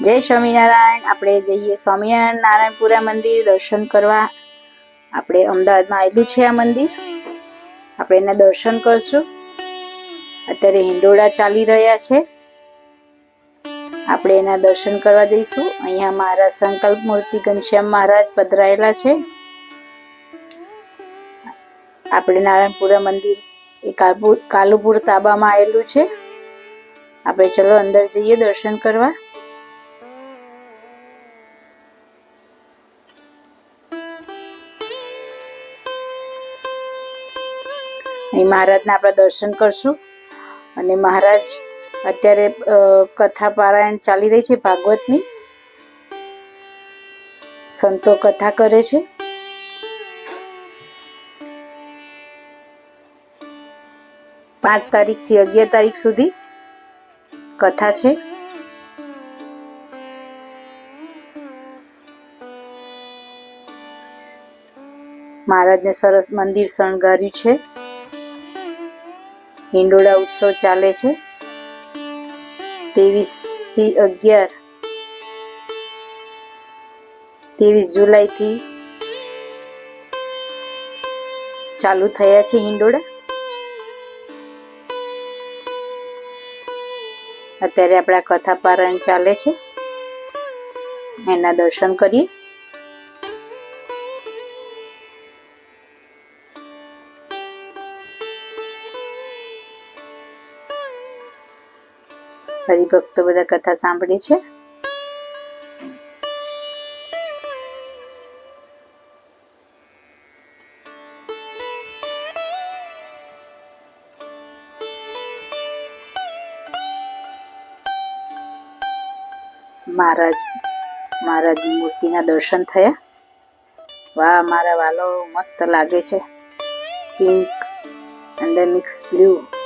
જય સ્વામિનારાયણ. આપણે જઈએ સ્વામિનારાયણ નારાયણપુરા મંદિર દર્શન કરવા. આપણે અમદાવાદમાં આવેલું છે આ મંદિર. આપણે એના દર્શન કરશું. અત્યારે હિંડોળા ચાલી રહ્યા છે. આપણે એના દર્શન કરવા જઈશું. અહીંયા મહારાજ સંકલ્પ મૂર્તિ ઘનશ્યામ મહારાજ પધરાયેલા છે. આપણે નારાયણપુરા મંદિર એ કાલુપુર કાલુપુર તાબામાં આવેલું છે. આપણે ચલો અંદર જઈએ દર્શન કરવા. અહીં મહારાજના આપણે દર્શન કરશું. અને મહારાજ અત્યારે કથા પારાયણ ચાલી રહી છે ભાગવતની. સંતો કથા કરે છે. પાંચ તારીખથી અગિયાર તારીખ સુધી કથા છે. મહારાજને સરસ મંદિર શણગાર્યું છે. હિંડોળા ઉત્સવ ચાલે છે. ત્રેવીસથી અગિયાર, ત્રેવીસ જુલાઈથી ચાલુ થયા છે હિંડોળા. અત્યારે આપણા કથા પારાયણ ચાલે છે. એના દર્શન કરીએ. હરિભક્તો બધા કથા સાંભળે છે. મહારાજ, મહારાજની મૂર્તિના દર્શન થયા. વાહ, મારા વાલો મસ્ત લાગે છે. પિંક અંદર મિક્સ બ્લુ.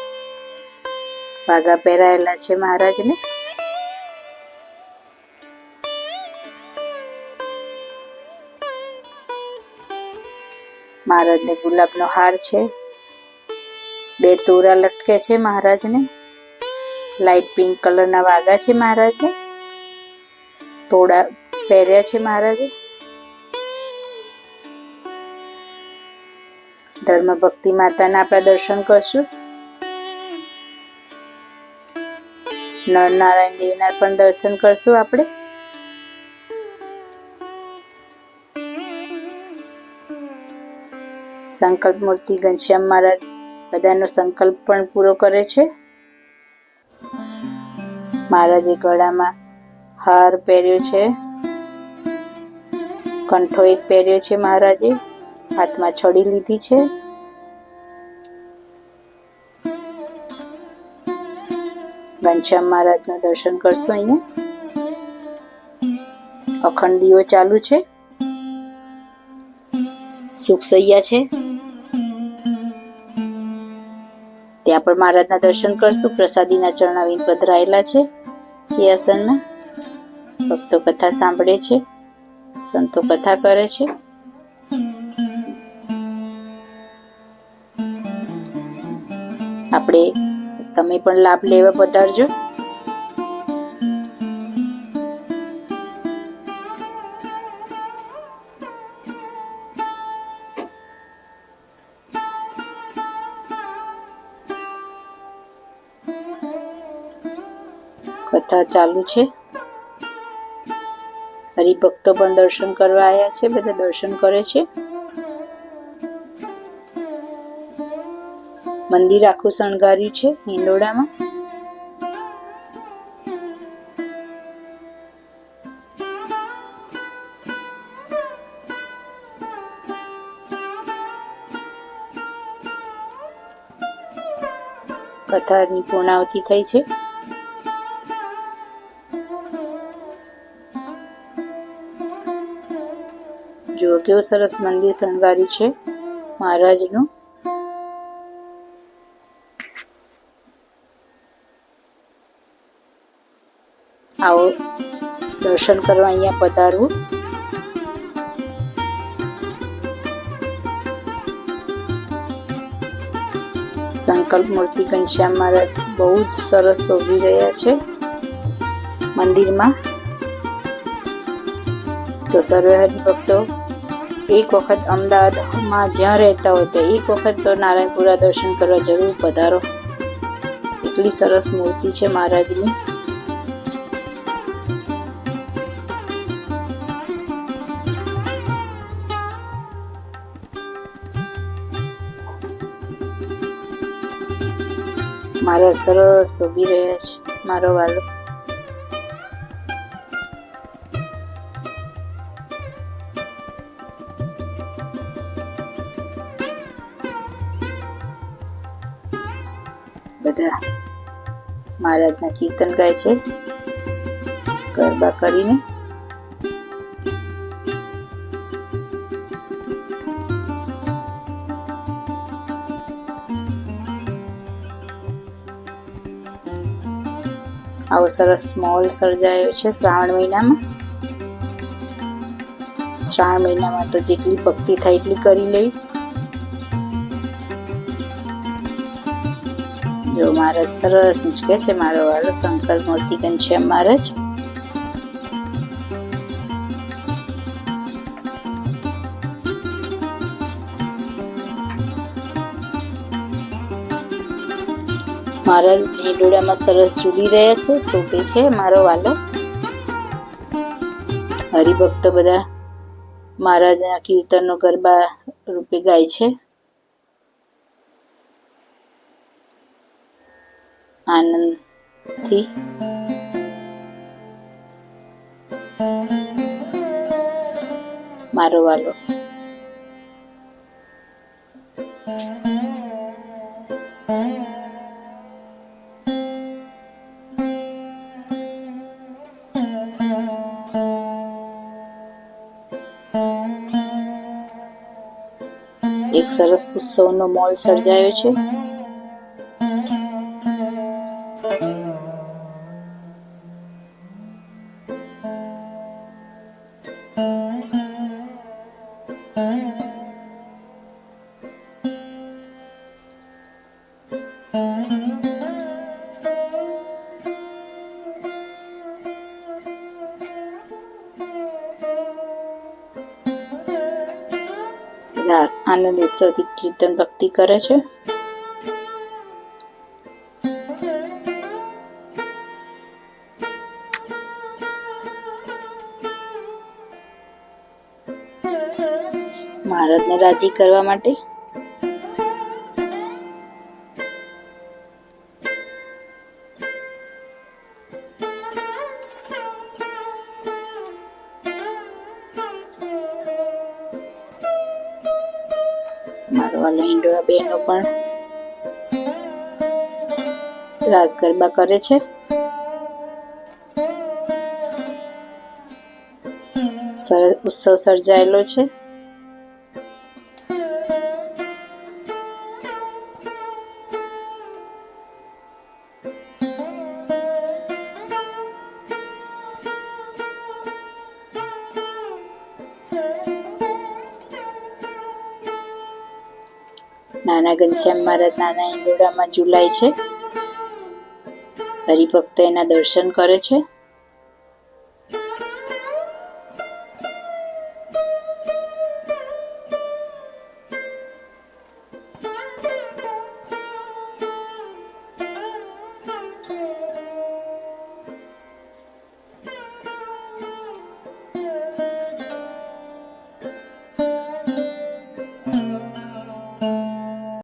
વાઘા પહેરાયેલા છે મહારાજને. મહારાજને ગુલાબનો હાર છે. બે તોરા લટકે છે મહારાજને. લાઇટ પિંક કલરના વાઘા છે મહારાજને. તોડા પહેર્યા છે મહારાજે. ધર્મ ભક્તિ માતાના આપણે દર્શન કરશું. નર નારાયણ દેવના પણ દર્શન કરશું આપણે? સંકલ્પ મૂર્તિ ઘનશ્યામ મહારાજ બધાનો સંકલ્પ પણ પૂરો કરે છે. મહારાજે ગળામાં હાર પહેર્યો છે. કંઠો એક પહેર્યો છે મહારાજે. હાથમાં છડી લીધી છે. ઘનશ્યામ મહારાજનું દર્શન કરશું અહીંયા. અખંડ દીવો ચાલુ છે. સુખસૈયા છે. ત્યાં પણ મહારાજના દર્શન કરશું. પ્રસાદીના ચરણાવીન પધરાયેલા છે. સિંહાસનમાં. ભક્તો કથા સાંભળે છે. સંતો કથા કરે છે. આપણે તમે પણ લાભ લેવા પધારજો. કથા ચાલુ છે. હરિભક્તો પણ દર્શન કરવા આવ્યા છે બધા દર્શન કરે છે. મંદિર આખું શણગાર્યું છે, હિંડોળામાં. કથાની પૂર્ણાવતી થઈ છે. જો કેવું સરસ મંદિર શણગાર્યું છે, મહારાજનું. આવો. દર્શન કરવા અહીંયા પધારવું. સંકલ્પ મૂર્તિ ઘનશ્યામ મહારાજ બહુ જ સરસ શોભી રહ્યા છે મંદિરમાં. તો સર્વે ભક્તો, એક વખત અમદાવાદમાં જ્યાં રહેતા હોય તે એક વખત તો નારાયણપુરા દર્શન કરવા જરૂર પધારો. એટલી સરસ મૂર્તિ છે મહારાજની. મારા સરસ ઊભી રહ્યા છે મારો વાલો. બધા મહારાજના કીર્તન ગાય છે ગરબા કરીને. આવો સરસ મોલ સર્જાયો છે શ્રાવણ મહિનામાં. શ્રાવણ મહિનામાં તો જેટલી ભક્તિ થાય એટલી કરી લઈ. જો મહારાજ સરસ હિંચકે છે, મારો વાળો શંકર મૂર્તિ ઘનશ્યામ મહારાજ. મહારાજ જીંડોડામાં સરસ ઝૂલી રહ્યા છે, શોભે છે મારો વાલો. હરિભક્ત બધા મહારાજના કીર્તનનો ગરબા રૂપે ગાય છે. આનંદથી. મારો વાલો. એક સરસ ઉત્સવનો મોલ સર્જાયો છે. આનંદ ઉત્સવથી કીર્તન ભક્તિ કરે છે. મહારાજને રાજી કરવા માટે મારો અને ઈંડોળા બહેનો પણ રાસ ગરબા કરે છે. સરસ ઉત્સવ સર્જાયેલો છે. નાના ઘનશ્યામ મહારાજ નાના ઇંડોડામાં ઝૂલાય છે. હરિભક્તો એના દર્શન કરે છે.